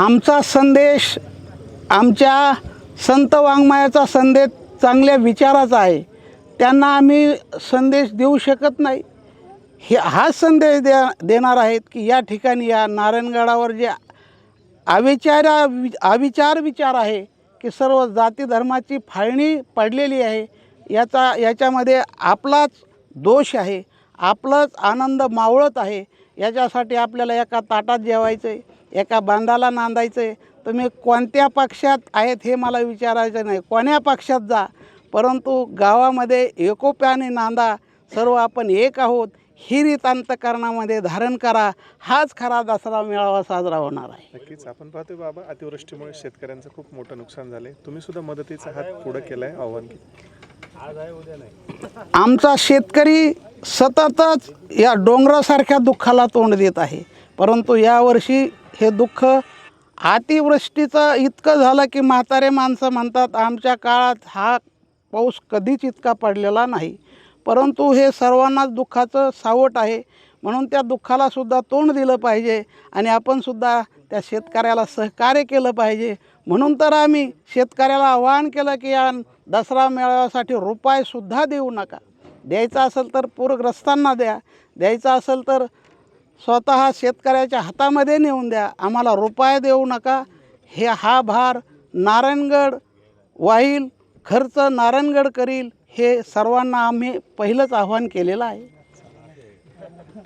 आमचा संदेश आमच्या संत वाङ्मयाचा संदेश चांगल्या विचाराचा आहे. त्यांना आम्ही संदेश देऊ शकत नाही. हे हा संदेश द्या देणार आहेत की या ठिकाणी या नारायणगडावर जे वि अविचार विचार आहे की सर्व जाती धर्माची फाळणी पडलेली आहे याचा याच्यामध्ये आपलाच दोष आहे आपलाच आनंद मावळत आहे याच्यासाठी आपल्याला एका ताटात जेवायचं आहे एका बांधाला नांदायचं आहे तुम्ही कोणत्या पक्षात आहेत हे मला विचारायचं नाही. कोण्या पक्षात जा. परंतु गावामध्ये एकोप्याने नांदा सर्व आपण एक आहोत. ही रीत अंतकरणामध्ये धारण करा. हाच खरा दसरा मेळावा साजरा होणार आहे. नक्कीच. आपण पाहतोय बाबा अतिवृष्टीमुळे शेतकऱ्यांचं खूप मोठं नुकसान झालंय. तुम्ही सुद्धा मदतीचा हात पुढे केलाय आव्हान आमचा शेतकरी सततच या डोंगरासारख्या दुःखाला तोंड देत आहे. परंतु यावर्षी हे दुःख अतिवृष्टीचं इतकं झालं की म्हातारे माणसं म्हणतात आमच्या काळात हा पाऊस कधीच इतका पडलेला नाही. परंतु हे सर्वांनाच दुःखाचं सावट आहे. म्हणून त्या दुःखालासुद्धा तोंड दिलं पाहिजे आणि आपणसुद्धा त्या शेतकऱ्याला सहकार्य केलं पाहिजे. म्हणून तर आम्ही शेतकऱ्याला आवाहन केलं की या दसरा मेळाव्यासाठी रुपयेसुद्धा देऊ नका. द्यायचं असेल तर पूरग्रस्तांना द्या. द्यायचं असेल तर स्वतः शेतकऱ्याच्या हातामध्ये नेऊन द्या. आम्हाला रुपया देऊ नका. हे हा भार नारायणगड वाहील खर्च नारायणगड करील हे सर्वांना आम्ही पहिलंच आव्हान केलेलं आहे.